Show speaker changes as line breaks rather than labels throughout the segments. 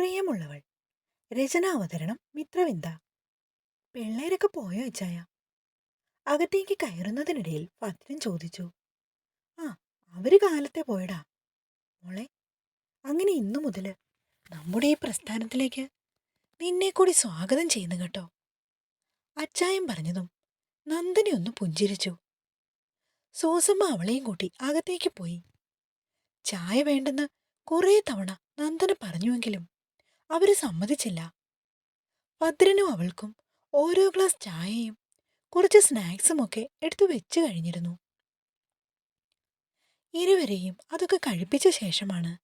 പ്രിയമുള്ളവൾ. രചനാവതരണം മിത്രവിന്ദ. പിള്ളേരൊക്കെ പോയോ ഇച്ചായ അകത്തേക്ക് കയറുന്നതിനിടയിൽ ഭദ്രൻ ചോദിച്ചു. ആ അവർ കാലത്തെ പോയടാ. മോളെ അങ്ങനെ ഇന്നു മുതൽ നമ്മുടെ ഈ പ്രസ്ഥാനത്തിലേക്ക് നിന്നെ കൂടി സ്വാഗതം ചെയ്യുന്നു കേട്ടോ. അച്ചായം പറഞ്ഞതും നന്ദിനി ഒന്ന് പുഞ്ചിരിച്ചു. സൂസമ്മ അവളെയും കൂട്ടി അകത്തേക്ക് പോയി. ചായ വേണ്ടെന്ന് കുറേ തവണ നന്ദന പറഞ്ഞുവെങ്കിലും അവർ സമ്മതിച്ചില്ല. ഭദ്രനും അവൾക്കും ഓരോ ഗ്ലാസ് ചായയും കുറച്ച് സ്നാക്സും ഒക്കെ എടുത്തു വെച്ചു കഴിഞ്ഞിരുന്നു. ഇരുവരെയും അതൊക്കെ കഴിപ്പിച്ച ശേഷമാണ്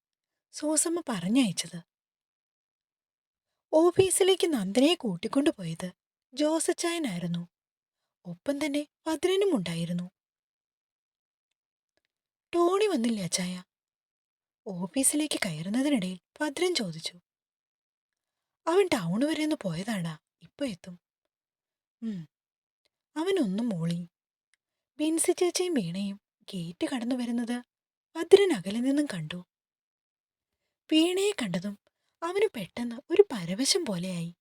സൂസമ്മ പറഞ്ഞയച്ചത്. ഓഫീസിലേക്ക് നന്ദനയെ കൂട്ടിക്കൊണ്ടുപോയത് ജോസച്ചായനായിരുന്നു. ഒപ്പം തന്നെ ഭദ്രനും ഉണ്ടായിരുന്നു. ടോണി വന്നില്ല അച്ചായ ഓഫീസിലേക്ക് കയറുന്നതിനിടയിൽ ഭദ്രൻ ചോദിച്ചു. അവൻ ടൗൺ വരെ ഒന്ന് പോയതാടാ. ഇപ്പൊ എത്തും. അവനൊന്നും മോളി. ബിൻസി ചേച്ചിയും വീണയും ഗേറ്റ് കടന്നു വരുന്നത് ഭദ്രൻ അകലെ നിന്നും കണ്ടു. വീണയെ കണ്ടതും അവന് പെട്ടെന്ന് ഒരു പരവശം പോലെയായി.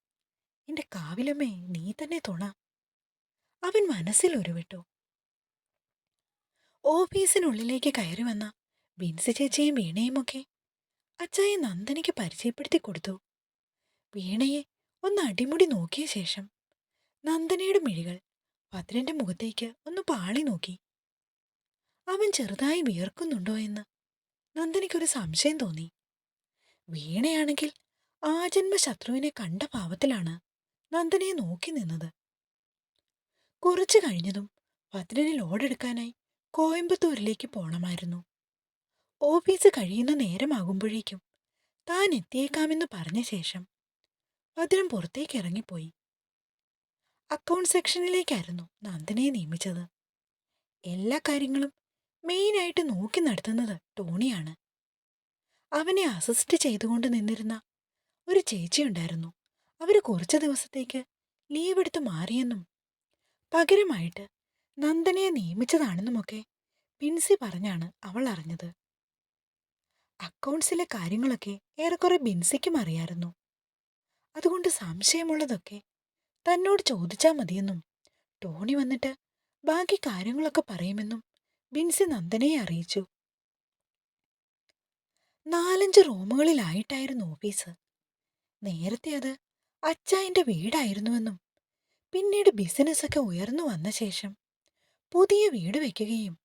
എന്റെ കാവിലമ്മേ നീ തന്നെ തുണ. അവൻ മനസ്സിൽ ഉരുവിട്ടു. ഓഫീസിനുള്ളിലേക്ക് കയറി വന്ന ബിൻസി ചേച്ചിയും വീണയുമൊക്കെ അച്ചായ നന്ദനിക്ക് പരിചയപ്പെടുത്തി കൊടുത്തു. വീണയെ ഒന്ന് അടിമുടി നോക്കിയ ശേഷം നന്ദനയുടെ മിഴികൾ ഭദ്രന്റെ മുഖത്തേക്ക് ഒന്ന് പാളി നോക്കി. അവൻ ചെറുതായി വിയർക്കുന്നുണ്ടോ എന്ന് നന്ദനിക്കൊരു സംശയം തോന്നി. വീണയാണെങ്കിൽ ആ ജന്മ ശത്രുവിനെ കണ്ട ഭാവത്തിലാണ് നന്ദനയെ നോക്കി നിന്നത്. കുറച്ചു കഴിഞ്ഞതും ഭദ്രന് ലോഡെടുക്കാനായി കോയമ്പത്തൂരിലേക്ക് പോണമായിരുന്നു. ഓഫീസ് കഴിയുന്ന നേരമാകുമ്പോഴേക്കും താൻ എത്തിയേക്കാമെന്ന് പറഞ്ഞ ശേഷം ഭദ്രൻ പുറത്തേക്ക് ഇറങ്ങിപ്പോയി. അക്കൗണ്ട് സെക്ഷനിലേക്കായിരുന്നു നന്ദനയെ നിയമിച്ചത്. എല്ലാ കാര്യങ്ങളും മെയിനായിട്ട് നോക്കി നടത്തുന്നത് ടോണിയാണ്. അവനെ അസിസ്റ്റ് ചെയ്തുകൊണ്ട് നിന്നിരുന്ന ഒരു ചേച്ചിയുണ്ടായിരുന്നു അവർ കുറച്ച് ദിവസത്തേക്ക് ലീവ് എടുത്ത് മാറിയെന്നും പകരമായിട്ട് നന്ദനയെ നിയമിച്ചതാണെന്നുമൊക്കെ പിൻസി പറഞ്ഞാണ് അവൾ അറിഞ്ഞത്. അക്കൗണ്ട്സിലെ കാര്യങ്ങളൊക്കെ ഏറെക്കുറെ ബിൻസിക്കും അറിയായിരുന്നു അതുകൊണ്ട് സംശയമുള്ളതൊക്കെ. തന്നോട് ചോദിച്ചാൽ മതിയെന്നും. ടോണി വന്നിട്ട് ബാക്കി കാര്യങ്ങളൊക്കെ പറയുമെന്നും ബിൻസി നന്ദനയെ അറിയിച്ചു. നാലഞ്ച് റൂമുകളിലായിട്ടായിരുന്നു ഓഫീസ്. നേരത്തെ അത് അച്ചായന്റെ വീടായിരുന്നുവെന്നും പിന്നീട് ബിസിനസ്സൊക്കെ ഉയർന്നു വന്ന ശേഷം പുതിയ വീട് വയ്ക്കുകയും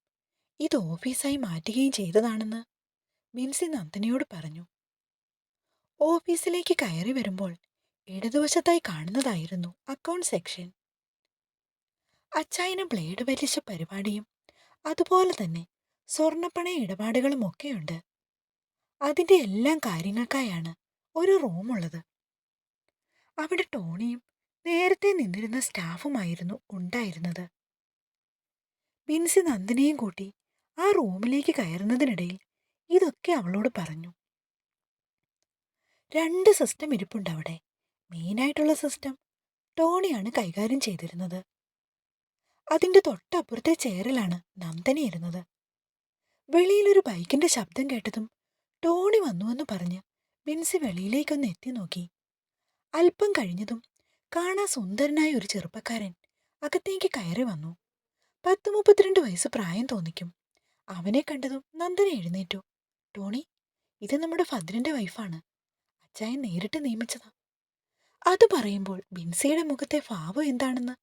ഇത് ഓഫീസായി മാറ്റുകയും ചെയ്തതാണെന്ന് ബിൻസി നന്ദനയോട് പറഞ്ഞു. ഓഫീസിലേക്ക് കയറി വരുമ്പോൾ ഇടതുവശത്തായി കാണുന്നതായിരുന്നു അക്കൗണ്ട് സെക്ഷൻ അച്ചായന് ബ്ലേഡ് വലിച്ച പരിപാടിയും അതുപോലെ തന്നെ സ്വർണപ്പണ ഇടപാടുകളും ഒക്കെയുണ്ട്. അതിന്റെ എല്ലാം കാര്യങ്ങൾക്കായാണ് ഒരു റൂമുള്ളത് അവിടെ ടോണിയും നേരത്തെ നിന്നിരുന്ന സ്റ്റാഫുമായിരുന്നു ഉണ്ടായിരുന്നത്. ബിൻസി നന്ദിനെയും കൂട്ടി ആ റൂമിലേക്ക് കയറുന്നതിനിടയിൽ ഇതൊക്കെ അവളോട് പറഞ്ഞു. രണ്ട് സിസ്റ്റം ഇരിപ്പുണ്ട് അവിടെ. മെയിനായിട്ടുള്ള സിസ്റ്റം ടോണിയാണ് കൈകാര്യം ചെയ്തിരുന്നത്. അതിന്റെ തൊട്ടപ്പുറത്തെ ചെയറിലാണ് നന്ദനി ഇരുന്നത്. വെളിയിലൊരു ബൈക്കിന്റെ ശബ്ദം കേട്ടതും ടോണി വന്നുവെന്ന് പറഞ്ഞ് ബിൻസി വെളിയിലേക്കൊന്ന് എത്തി നോക്കി. അല്പം കഴിഞ്ഞതും കാണാ സുന്ദരനായ ഒരു ചെറുപ്പക്കാരൻ അകത്തേക്ക് കയറി വന്നു. പത്ത് മുപ്പത്തിരണ്ട് വയസ്സ് പ്രായം തോന്നിക്കും. അവനെ കണ്ടതും നന്ദന എഴുന്നേറ്റു. ടോണി ഇത് നമ്മുടെ ഭദ്രന്റെ വൈഫാണ് അച്ചായൻ നേരിട്ട് നിയമിച്ചതാ. അത് പറയുമ്പോൾ ബിൻസിയുടെ മുഖത്തെ ഭാവം എന്താണെന്ന്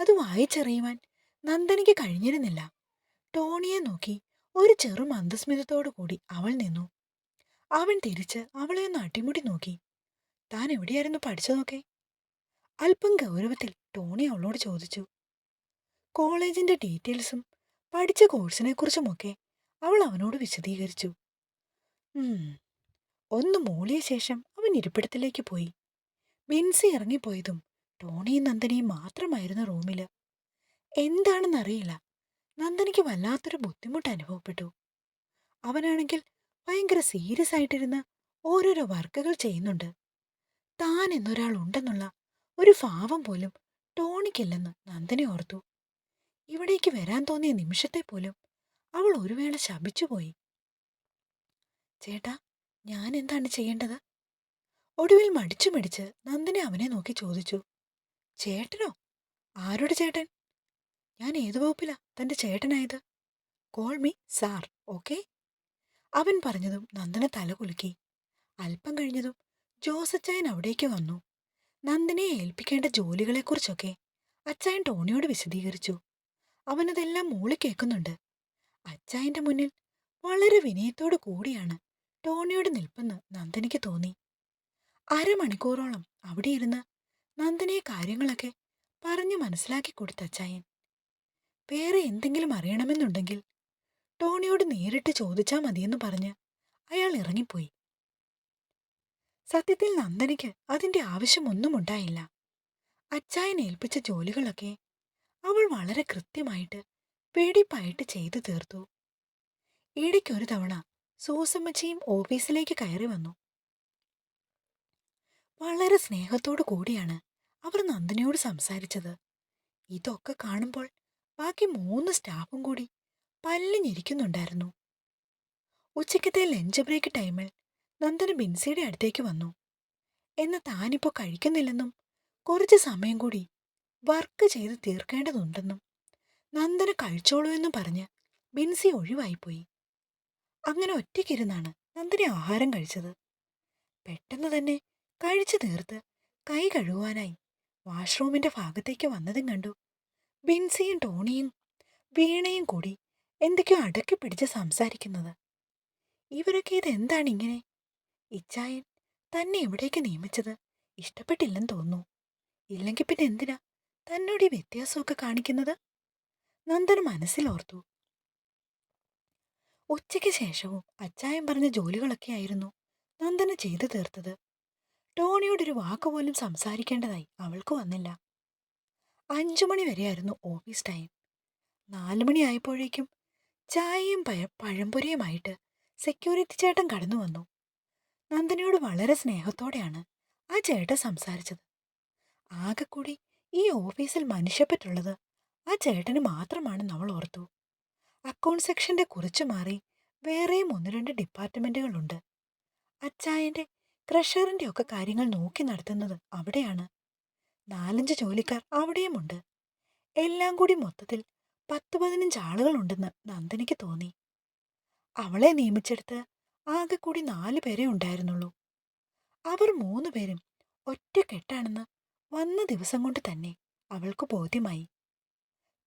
അത് വായിച്ചറിയുവാൻ നന്ദനയ്ക്ക് കഴിഞ്ഞിരുന്നില്ല. ടോണിയെ നോക്കി ഒരു ചെറു മന്ദസ്മിതത്തോടു കൂടി അവൾ നിന്നു. അവൻ തിരിച്ച് അവളെ ഒന്ന് അടിമുടി നോക്കി. താൻ എവിടെയായിരുന്നു പഠിച്ചതൊക്കെ? അല്പം ഗൗരവത്തിൽ ടോണി അവളോട് ചോദിച്ചു. കോളേജിന്റെ ഡീറ്റെയിൽസും പഠിച്ച കോഴ്സിനെ കുറിച്ചുമൊക്കെ അവൾ അവനോട് വിശദീകരിച്ചു. ഒന്ന് മൂളിയ ശേഷം അവൻ ഇരിപ്പിടത്തിലേക്ക് പോയി. ബിൻസി ഇറങ്ങിപ്പോയതും ടോണിയും നന്ദനിയും മാത്രമായിരുന്നു റൂമിൽ. എന്താണെന്നറിയില്ല. നന്ദനിക്ക് വല്ലാത്തൊരു ബുദ്ധിമുട്ട് അനുഭവപ്പെട്ടു. അവനാണെങ്കിൽ ഭയങ്കര സീരിയസ് ആയിട്ടിരുന്ന് ഓരോരോ വർക്കുകൾ ചെയ്യുന്നുണ്ട്. താൻ എന്നൊരാൾ ഉണ്ടെന്നുള്ള ഒരു ഭാവം പോലും ടോണിക്കില്ലെന്ന് നന്ദനി ഓർത്തു. ഇവിടേക്ക് വരാൻ തോന്നിയ നിമിഷത്തെ പോലും അവൾ ഒരു വേള ശപിച്ചുപോയി. ചേട്ടാ ഞാൻ എന്താണ് ചെയ്യേണ്ടത്? ഒടുവിൽ മടിച്ചു മടിച്ച് നന്ദിനി അവനെ നോക്കി ചോദിച്ചു ചേട്ടനോ? ആരുടെ ചേട്ടൻ? ഞാൻ ഏതു വകുപ്പിലാ തന്റെ ചേട്ടനായത്? Call me sir okay? അവൻ പറഞ്ഞതും നന്ദന തല കുലുക്കി. അല്പം കഴിഞ്ഞതും ജോസച്ചായൻ അവിടേക്ക് വന്നു. നന്ദിനെ ഏൽപ്പിക്കേണ്ട ജോലികളെക്കുറിച്ചൊക്കെ അച്ചായൻ ടോണിയോട് വിശദീകരിച്ചു. അവനതെല്ലാം മൂളി കേൾക്കുന്നുണ്ട്. അച്ചായന്റെ മുന്നിൽ വളരെ വിനയത്തോടു കൂടിയാണ് ടോണിയോട് നിൽപ്പെന്ന് നന്ദനിക്ക് തോന്നി. അരമണിക്കൂറോളം അവിടെ ഇരുന്ന് നന്ദനെ കാര്യങ്ങളൊക്കെ പറഞ്ഞു മനസ്സിലാക്കി കൊടുത്ത അച്ചായൻ. വേറെ എന്തെങ്കിലും അറിയണമെന്നുണ്ടെങ്കിൽ ടോണിയോട് നേരിട്ട് ചോദിച്ചാൽ മതിയെന്ന് പറഞ്ഞ് അയാൾ ഇറങ്ങിപ്പോയി. സത്യത്തിൽ നന്ദനിക്ക് അതിന്റെ ആവശ്യമൊന്നും ഉണ്ടായില്ല. അച്ചായൻ ഏൽപ്പിച്ച ജോലികളൊക്കെ അവൾ വളരെ കൃത്യമായിട്ട് പേടിപ്പായിട്ട് ചെയ്തു തീർത്തു. ഇടയ്ക്കൊരു തവണ സൂസമ്മച്ചിയും ഓഫീസിലേക്ക് കയറി വന്നു. വളരെ സ്നേഹത്തോടു കൂടിയാണ് അവർ നന്ദിനിയോട് സംസാരിച്ചത്. ഇതൊക്കെ കാണുമ്പോൾ ബാക്കി മൂന്ന് സ്റ്റാഫും കൂടി പല്ലിഞ്ഞിരിക്കുന്നുണ്ടായിരുന്നു. ഉച്ചയ്ക്കത്തെ ലഞ്ച് ബ്രേക്ക് ടൈമിൽ നന്ദന ബിൻസിയുടെ അടുത്തേക്ക് വന്നു. എന്ന താനിപ്പോൾ കഴിക്കുന്നില്ലെന്നും കുറച്ച് സമയം കൂടി വർക്ക് ചെയ്ത് തീർക്കേണ്ടതുണ്ടെന്നും നന്ദന കഴിച്ചോളൂ എന്നും പറഞ്ഞ് ബിൻസി ഒഴിവായിപ്പോയി. അങ്ങനെ ഒറ്റയ്ക്കിരുന്നാണ് നന്ദന ആഹാരം കഴിച്ചത്. പെട്ടെന്ന് തന്നെ കഴിച്ചു തീർത്ത് കൈ കഴുകുവാനായി. വാഷ്റൂമിന്റെ ഭാഗത്തേക്ക് വന്നതും കണ്ടു. ബിൻസിയും ടോണിയും വീണയും കൂടി എന്തൊക്കെയോ അടക്കി പിടിച്ച് സംസാരിക്കുന്നത്. ഇവരൊക്കെ ഇതെന്താണ് ഇങ്ങനെ? ഇച്ചായൻ തന്നെ എവിടേക്ക് നിയമിച്ചത്? ഇഷ്ടപ്പെട്ടില്ലെന്ന് തോന്നുന്നു. ഇല്ലെങ്കിൽ പിന്നെ എന്തിനാ തന്നോട് ഈ വ്യത്യാസമൊക്കെ കാണിക്കുന്നത്? നന്ദൻ മനസ്സിലോർത്തു ഉച്ചയ്ക്ക് ശേഷവും അച്ചായൻ പറഞ്ഞ ജോലികളൊക്കെ ആയിരുന്നു നന്ദന ചെയ്തു തീർത്തത്. ടോണിയോടൊരു വാക്കുപോലും സംസാരിക്കേണ്ടതായി അവൾക്ക് വന്നില്ല. അഞ്ചു മണി വരെയായിരുന്നു ഓഫീസ് ടൈം. നാലു മണി ആയപ്പോഴേക്കും ചായയും പഴ പഴംപൊരിയുമായിട്ട് സെക്യൂരിറ്റി ചേട്ടൻ കടന്നു വന്നു. നന്ദനയോട് വളരെ സ്നേഹത്തോടെയാണ് ആ ചേട്ടൻ സംസാരിച്ചത്. ആകെക്കൂടി ഈ ഓഫീസിൽ മനുഷ്യപ്പെട്ടുള്ളത് ആ ചേട്ടന് മാത്രമാണെന്ന് അവൾ ഓർത്തു. അക്കൗണ്ട് സെക്ഷന്റെ കുറിച്ച് മാറി വേറെയും ഒന്ന് രണ്ട് ഡിപ്പാർട്ട്മെന്റുകളുണ്ട്. അച്ചായന്റെ ക്രഷറിന്റെ ഒക്കെ കാര്യങ്ങൾ നോക്കി നടത്തുന്നത് അവിടെയാണ്. നാലഞ്ച് ജോലിക്കാർ അവിടെയുമുണ്ട്. എല്ലാം കൂടി മൊത്തത്തിൽ പത്ത് പതിനഞ്ച് ആളുകളുണ്ടെന്ന് നന്ദനിക്ക് തോന്നി. അവളെ നിയമിച്ചെടുത്ത് ആകെ കൂടി നാല് പേരെ ഉണ്ടായിരുന്നുള്ളൂ. അവർ മൂന്നു പേരും ഒറ്റക്കെട്ടാണെന്ന് വന്ന ദിവസം കൊണ്ട് തന്നെ അവൾക്ക് ബോധ്യമായി.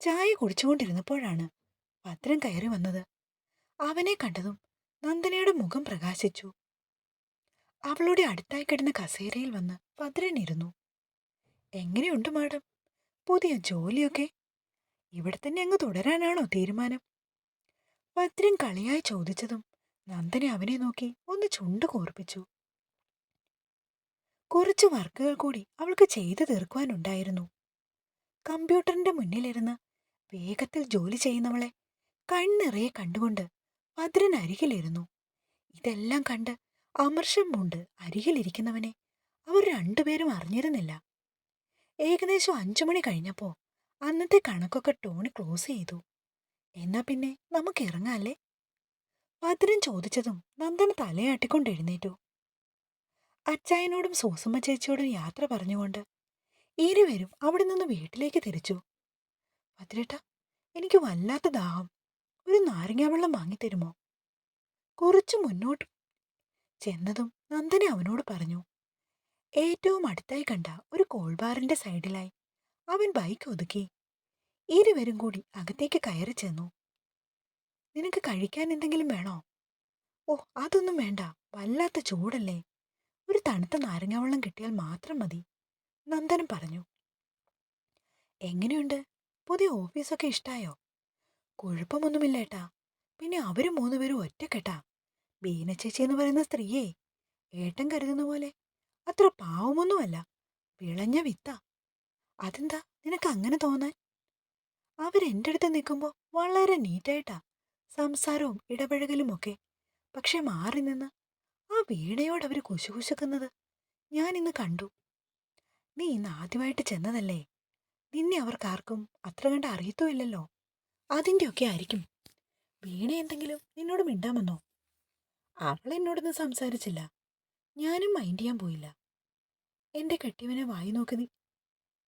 ചായ കുടിച്ചുകൊണ്ടിരുന്നപ്പോഴാണ് ഭദ്രൻ കയറി വന്നത്. അവനെ കണ്ടതും നന്ദനയുടെ മുഖം പ്രകാശിച്ചു. അവളുടെ അടുത്തായി കിടന്ന കസേരയിൽ വന്ന് ഭദ്രനിരുന്നു എങ്ങനെയുണ്ട് മാഡം? പുതിയ ജോലിയൊക്കെ? ഇവിടെ തന്നെ അങ്ങ് തുടരാനാണോ തീരുമാനം? ഭദ്രൻ കളിയായി ചോദിച്ചതും നന്ദന അവനെ നോക്കി ഒന്ന് ചുണ്ട് കോർപ്പിച്ചു. കുറച്ച് വർക്കുകൾ കൂടി അവൾക്ക് ചെയ്തു തീർക്കുവാനുണ്ടായിരുന്നു. കമ്പ്യൂട്ടറിന്റെ മുന്നിലിരുന്ന് വേഗത്തിൽ ജോലി ചെയ്യുന്നവളെ കണ്ണിറയെ കണ്ടുകൊണ്ട് ഭദ്രൻ അരികിലിരുന്നു. ഇതെല്ലാം കണ്ട് അമർഷം മുണ്ട് അരികിലിരിക്കുന്നവനെ. അവർ രണ്ടുപേരും അറിഞ്ഞിരുന്നില്ല. ഏകദേശം അഞ്ചു മണി കഴിഞ്ഞപ്പോ അന്നത്തെ കണക്കൊക്കെ ടോണി ക്ലോസ് ചെയ്തു. എന്നാ പിന്നെ നമുക്ക് ഇറങ്ങാല്ലേ? ഭദ്രൻ ചോദിച്ചതും നന്ദന തലയാട്ടിക്കൊണ്ട് എഴുന്നേറ്റു. അച്ചായനോടും സൂസമ്മ ചേച്ചിയോടും യാത്ര പറഞ്ഞുകൊണ്ട് ഇരുവരും അവിടെ നിന്ന് വീട്ടിലേക്ക് തിരിച്ചു. ഭദ്രേട്ട എനിക്ക് വല്ലാത്ത ദാഹം. ഒരു നാരങ്ങാവെള്ളം വാങ്ങിത്തരുമോ? കുറച്ചു മുന്നോട്ട് ചെന്നതും നന്ദന അവനോട് പറഞ്ഞു ഏറ്റവും അടുത്തായി കണ്ട ഒരു കോൾബാറിന്റെ സൈഡിലായി. അവൻ ബൈക്ക് ഒതുക്കി. ഇരുവരും കൂടി അകത്തേക്ക് കയറി ചെന്നു. നിനക്ക് കഴിക്കാൻ എന്തെങ്കിലും വേണോ? ഓ അതൊന്നും വേണ്ട. വല്ലാത്ത ചൂടല്ലേ. ഒരു തണുത്ത നാരങ്ങാവെള്ളം കിട്ടിയാൽ മാത്രം മതി നന്ദനം പറഞ്ഞു. എങ്ങനെയുണ്ട്? പുതിയ ഓഫീസൊക്കെ ഇഷ്ടായോ? കുഴപ്പമൊന്നുമില്ലേട്ടാ. പിന്നെ അവരും മൂന്നുപേരും ഒറ്റക്കെട്ടാ. ബീന ചേച്ചി എന്ന് പറയുന്ന സ്ത്രീയെ ഏട്ടൻ കരുതുന്ന പോലെ. അത്ര പാവമൊന്നുമല്ല. വിളഞ്ഞ വിത്ത. അതെന്താ നിനക്ക് അങ്ങനെ തോന്നാൻ? അവരെന്റെ അടുത്ത് നിൽക്കുമ്പോൾ വളരെ നീറ്റായിട്ടാ. സംസാരവും ഇടപഴകലും ഒക്കെ. പക്ഷെ മാറി നിന്ന് ആ വീണയോട് അവർ കുശുകുശുക്കുന്നത് ഞാൻ ഇന്ന് കണ്ടു. നീ ഇന്ന് ആദ്യമായിട്ട് ചെന്നതല്ലേ? നിന്നെ അവർക്കാർക്കും അത്ര കണ്ട് അറിയത്തുമില്ലല്ലോ. അതിന്റെയൊക്കെ ആയിരിക്കും. വീണ എന്തെങ്കിലും നിന്നോട് മിണ്ടാമെന്നോ അവൾ എന്നോടൊന്നും സംസാരിച്ചില്ല. ഞാനും മൈൻഡ് ചെയ്യാൻ പോയില്ല. എന്റെ കെട്ടിയവനെ വായി നോക്കി നി-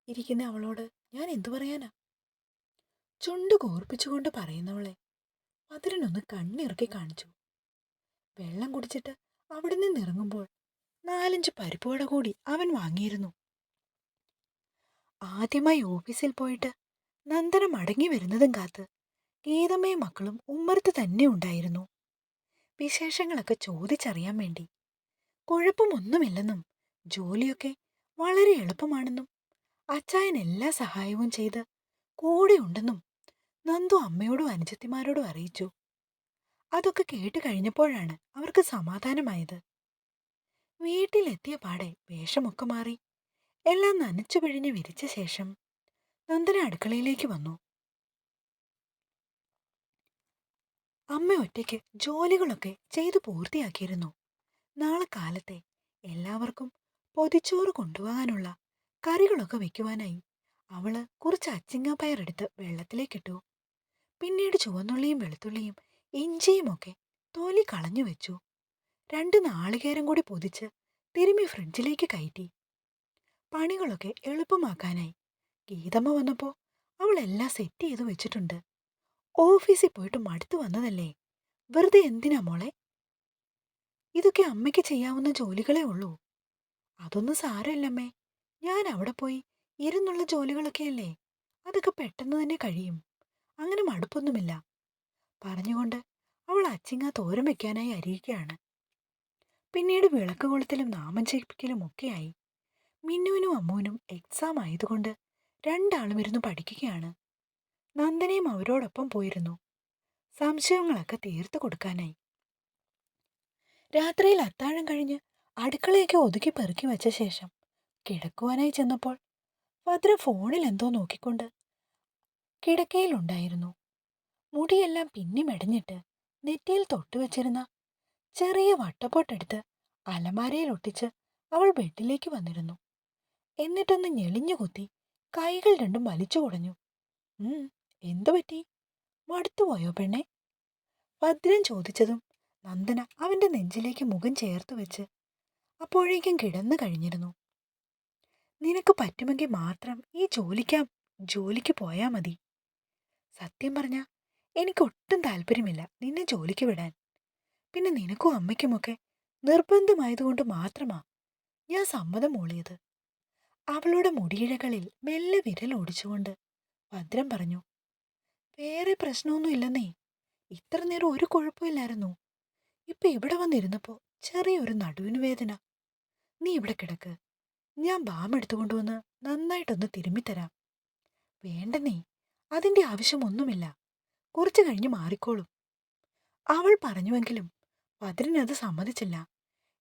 ഇരിക്കുന്ന അവളോട് ഞാൻ എന്തു പറയാനാ? ചുണ്ടു കോർപ്പിച്ചുകൊണ്ട് പറയുന്നവളെ മധുരനൊന്ന് കണ്ണിറുക്കി കാണിച്ചു. വെള്ളം കുടിച്ചിട്ട് അവിടെ നിന്ന് ഇറങ്ങുമ്പോൾ നാലഞ്ച് പരിപ്പുവട കൂടി അവൻ വാങ്ങിയിരുന്നു. ആദ്യമായി ഓഫീസിൽ പോയിട്ട് നന്ദന മടങ്ങി വരുന്നതും കാത്ത് ഗീതമ്മയും മക്കളും ഉമ്മർത്ത് തന്നെ ഉണ്ടായിരുന്നു. വിശേഷങ്ങളൊക്കെ ചോദിച്ചറിയാൻ വേണ്ടി. കുഴപ്പമൊന്നുമില്ലെന്നും ജോലിയൊക്കെ വളരെ എളുപ്പമാണെന്നും അച്ചായൻ എല്ലാ സഹായവും ചെയ്ത് കൂടെയുണ്ടെന്നും നന്ദു അമ്മയോടും അനുജത്തിമാരോടും അറിയിച്ചു. അതൊക്കെ കേട്ട് കഴിഞ്ഞപ്പോഴാണ് അവർക്ക് സമാധാനമായത്. വീട്ടിലെത്തിയ പാടെ വേഷമൊക്കെ മാറി എല്ലാം നനച്ചു പിഴിഞ്ഞ് വിരിച്ച ശേഷം നന്ദന അടുക്കളയിലേക്ക് വന്നു. അമ്മ ഒറ്റയ്ക്ക് ജോലികളൊക്കെ ചെയ്തു പൂർത്തിയാക്കിയിരുന്നു. നാളെ കാലത്തെ എല്ലാവർക്കും പൊതിച്ചോറ് കൊണ്ടുപോകാനുള്ള കറികളൊക്കെ വെക്കുവാനായി അവൾ കുറച്ച് അച്ചിങ്ങാപ്പയറെടുത്ത് വെള്ളത്തിലേക്കിട്ടു. പിന്നീട് ചുവന്നുള്ളിയും വെളുത്തുള്ളിയും ഇഞ്ചിയും ഒക്കെ തോലി കളഞ്ഞു വെച്ചു. രണ്ട് നാളികേരം കൂടി പൊതിച്ച് തിരുമ്മി ഫ്രിഡ്ജിലേക്ക് കയറ്റി. പണികളൊക്കെ എളുപ്പമാക്കാനായി ഗീതമ്മ വന്നപ്പോൾ അവളെല്ലാം സെറ്റ് ചെയ്തു വെച്ചിട്ടുണ്ട്. ഓഫീസിൽ പോയിട്ട് മടുത്തു വന്നതല്ലേ? വെറുതെ എന്തിനാ മോളെ? ഇതൊക്കെ അമ്മയ്ക്ക് ചെയ്യാവുന്ന ജോലികളേ ഉള്ളൂ. അതൊന്നും സാരമില്ലമ്മേ. ഞാൻ അവിടെ പോയി ഇരുന്നുള്ള ജോലികളൊക്കെയല്ലേ അതൊക്കെ പെട്ടെന്ന് തന്നെ കഴിയും. അങ്ങനെ മടുപ്പൊന്നുമില്ല. പറഞ്ഞുകൊണ്ട് അവൾ അച്ചിങ്ങ തോരം വെക്കാനായി അരിയുകയാണ്. പിന്നീട് വിളക്ക് കൊളുത്തലും നാമം ചെയ്യിപ്പിക്കലും ഒക്കെയായി. മിന്നുവിനും അമ്മുവിനും എക്സാം ആയതുകൊണ്ട് രണ്ടാളും ഇരുന്ന് പഠിക്കുകയാണ്. നന്ദനയും അവരോടൊപ്പം പോയിരുന്നു. സംശയങ്ങളൊക്കെ തീർത്തു കൊടുക്കാനായി. രാത്രിയിൽ അത്താഴം കഴിഞ്ഞ് അടുക്കളയൊക്കെ ഒതുക്കി പെറുക്കി വെച്ച ശേഷം കിടക്കുവാനായി ചെന്നപ്പോൾ ഭദ്ര ഫോണിൽ എന്തോ നോക്കിക്കൊണ്ട് കിടക്കയിലുണ്ടായിരുന്നു മുടിയെല്ലാം പിന്നി മെടിഞ്ഞിട്ട് നെറ്റിയിൽ തൊട്ടുവച്ചിരുന്ന ചെറിയ വട്ടപ്പൊട്ടെടുത്ത് അലമാരയിൽ ഒട്ടിച്ച് അവൾ ബെഡിലേക്ക് വന്നിരുന്നു. എന്നിട്ടൊന്ന് ഞെളിഞ്ഞു കുത്തി കൈകൾ രണ്ടും വലിച്ചു കുടഞ്ഞു. എന്തു പറ്റി? മടുത്തുപോയോ പെണ്ണെ? ഭദ്രൻ ചോദിച്ചതും നന്ദന അവന്റെ നെഞ്ചിലേക്ക് മുഖം ചേർത്തു വെച്ച് അപ്പോഴേക്കും കിടന്നു കഴിഞ്ഞിരുന്നു. നിനക്ക് പറ്റുമെങ്കിൽ മാത്രം ഈ ജോലിക്കാം ജോലിക്ക് പോയാ മതി. സത്യം പറഞ്ഞ എനിക്ക് ഒട്ടും താല്പര്യമില്ല നിന്നെ ജോലിക്ക് വിടാൻ. പിന്നെ നിനക്കും അമ്മയ്ക്കുമൊക്കെ നിർബന്ധമായതുകൊണ്ട് മാത്രമാ ഞാൻ സമ്മതം മൂളിയത്. അവളുടെ മുടിയിഴകളിൽ മെല്ലെ വിരൽ ഓടിച്ചുകൊണ്ട് ഭദ്രം പറഞ്ഞു വേറെ പ്രശ്നമൊന്നും ഇല്ലെന്നേ. ഇത്ര നേരം ഒരു കുഴപ്പമില്ലായിരുന്നു ഇപ്പൊ ഇവിടെ വന്നിരുന്നപ്പോ ചെറിയൊരു നടുവിന് വേദന. നീ ഇവിടെ കിടക്ക്. ഞാൻ ബാം എടുത്തുകൊണ്ടുവന്ന് നന്നായിട്ടൊന്ന് തിരുമ്മിത്തരാം വേണ്ടെന്നേ അതിന്റെ ആവശ്യമൊന്നുമില്ല കുറച്ചു കഴിഞ്ഞ് മാറിക്കോളും. അവൾ പറഞ്ഞുവെങ്കിലും ഭദ്രനത് സമ്മതിച്ചില്ല.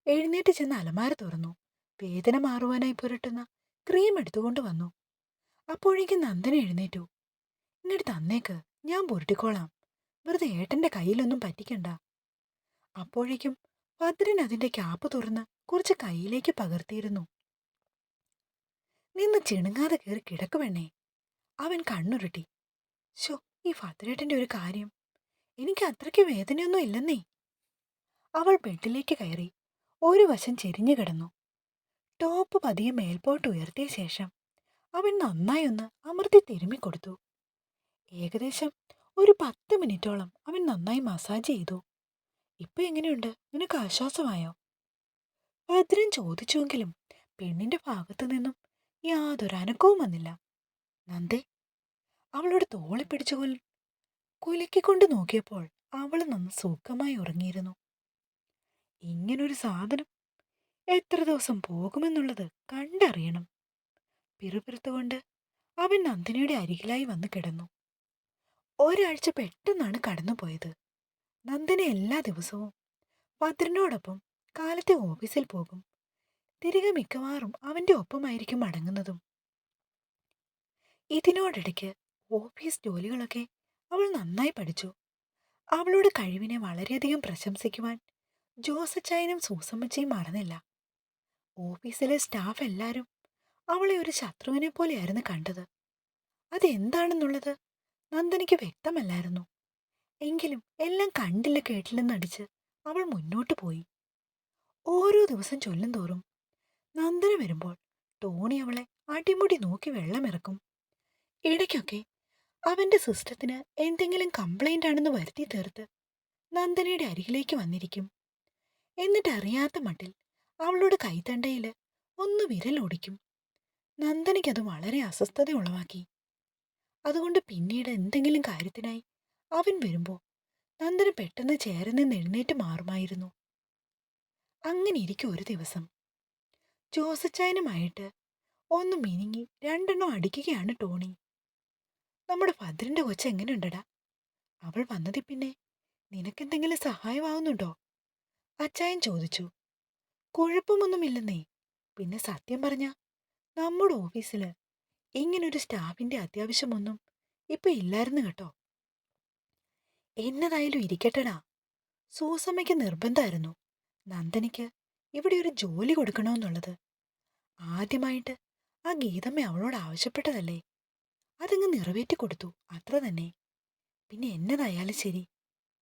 എഴുന്നേറ്റ് ചെന്ന് അലമാര തുറന്നു. വേദന മാറുവാനായി പുരട്ടുന്ന ക്രീം എടുത്തുകൊണ്ട് വന്നു. അപ്പോഴേക്കും നന്ദന എഴുന്നേറ്റു. ഇങ്ങോട്ട് തന്നേക്ക്. ഞാൻ പൊരുട്ടിക്കോളാം. വെറുതെ ഏട്ടന്റെ കയ്യിലൊന്നും പറ്റിക്കണ്ട. അപ്പോഴേക്കും ഭദ്രൻ അതിന്റെ ക്യാപ്പ് തുറന്ന് കുറച്ച് കയ്യിലേക്ക് പകർത്തിയിരുന്നു. നിന്ന് ചിണുങ്ങാതെ കയറി കിടക്കു വേണേ അവൻ കണ്ണുരുട്ടി. ശോ ഈ ഭദ്രേട്ടന്റെ ഒരു കാര്യം. എനിക്ക് അത്രയ്ക്ക് വേദനയൊന്നും ഇല്ലെന്നേ. അവൾ ബെഡിലേക്ക് കയറി ഒരു വശം ചെരിഞ്ഞു കിടന്നു. ടോപ്പ് പതിയെ മേൽപോട്ട് ഉയർത്തിയ ശേഷം അവൻ നന്നായി ഒന്ന് അമർത്തി തിരുമ്മിക്കൊടുത്തു. ഏകദേശം ഒരു പത്ത് മിനിറ്റോളം അവൻ നന്നായി മസാജ് ചെയ്തു. ഇപ്പൊ എങ്ങനെയുണ്ട്? നിനക്ക് ആശ്വാസമായോ? ഭദ്രൻ ചോദിച്ചുവെങ്കിലും പെണ്ണിന്റെ ഭാഗത്തു നിന്നും യാതൊരു അനക്കവും വന്നില്ല. നന്ദേ അവളുടെ തോളി പിടിച്ചു കൊൽ കുലുക്കിക്കൊണ്ട് നോക്കിയപ്പോൾ അവൾ നന്ന് സുഖമായി ഉറങ്ങിയിരുന്നു. ഇങ്ങനൊരു സാധനം എത്ര ദിവസം പോകുമെന്നുള്ളത് കണ്ടറിയണം. പിറുപിറുത്തുകൊണ്ട് അവൻ നന്ദിനിയുടെ അരികിലായി വന്ന് കിടന്നു. ഒരാഴ്ച പെട്ടെന്നാണ് കടന്നുപോയത്. നന്ദന എല്ലാ ദിവസവും ഭദ്രനോടൊപ്പം കാലത്തെ ഓഫീസിൽ പോകും. തിരികെ മിക്കവാറും അവന്റെ ഒപ്പമായിരിക്കും മടങ്ങുന്നതും ഇതിനോടിടയ്ക്ക് ഓഫീസ് ജോലികളൊക്കെ അവൾ നന്നായി പഠിച്ചു. അവളുടെ കഴിവിനെ വളരെയധികം പ്രശംസിക്കുവാൻ ജോസച്ചായനും സൂസമ്മച്ചയും മറന്നില്ല. ഓഫീസിലെ സ്റ്റാഫ് എല്ലാവരും അവളെ ഒരു ശത്രുവിനെ പോലെയായിരുന്നു കണ്ടത്. അതെന്താണെന്നുള്ളത് നന്ദനിക്ക് വ്യക്തമല്ലായിരുന്നു. എങ്കിലും എല്ലാം കണ്ടില്ല കേട്ടില്ലെന്നടിച്ച് അവൾ മുന്നോട്ട് പോയി. ഓരോ ദിവസം ചൊല്ലും തോറും നന്ദന വരുമ്പോൾ ടോണി അവളെ അടിമുടി നോക്കി വെള്ളമിറക്കും. ഇടയ്ക്കൊക്കെ അവന്റെ സിസ്റ്റത്തിന് എന്തെങ്കിലും കംപ്ലൈന്റ് ആണെന്ന് വരുത്തി തീർത്ത് നന്ദനയുടെ അരികിലേക്ക് വന്നിരിക്കും. എന്നിട്ട് അറിയാത്ത മട്ടിൽ അവളുടെ കൈത്തണ്ടയിൽ ഒന്ന് വിരലോടിക്കും നന്ദനയ്ക്കത് വളരെ അസ്വസ്ഥത ഉളവാക്കി അതുകൊണ്ട് പിന്നീട് എന്തെങ്കിലും കാര്യത്തിനായി അവൻ വരുമ്പോൾ നന്ദന പെട്ടെന്ന് ചേർന്ന് എഴുന്നേറ്റ് മാറുമായിരുന്നു. അങ്ങനെ ഇരിക്കും ഒരു ദിവസം ജോസച്ചായനുമായിട്ട് ഒന്ന് മിനിങ്ങി രണ്ടെണ്ണം അടിക്കുകയാണ് ടോണി. നമ്മുടെ ഭദ്രന്റെ കൊച്ച എങ്ങനെയുണ്ടടാ? അവൾ വന്നതി പിന്നെ നിനക്കെന്തെങ്കിലും സഹായമാവുന്നുണ്ടോ? അച്ചായൻ ചോദിച്ചു. കുഴപ്പമൊന്നുമില്ലെന്നേ. പിന്നെ സത്യം പറഞ്ഞ നമ്മുടെ ഓഫീസിൽ ഇങ്ങനൊരു സ്റ്റാഫിന്റെ അത്യാവശ്യമൊന്നും ഇപ്പൊ ഇല്ലായിരുന്നു കേട്ടോ. എന്നതായാലും ഇരിക്കട്ടടാ. സൂസമ്മയ്ക്ക് നിർബന്ധമായിരുന്നു നന്ദനിക്ക് ഇവിടെ ഒരു ജോലി കൊടുക്കണമെന്നുള്ളത്. ആദ്യമായിട്ട് ആ ഗീതമ്മ അവളോട് ആവശ്യപ്പെട്ടതല്ലേ? അതങ്ങ് നിറവേറ്റി കൊടുത്തു അത്ര തന്നെ. പിന്നെ എന്നതായാലും ശരി.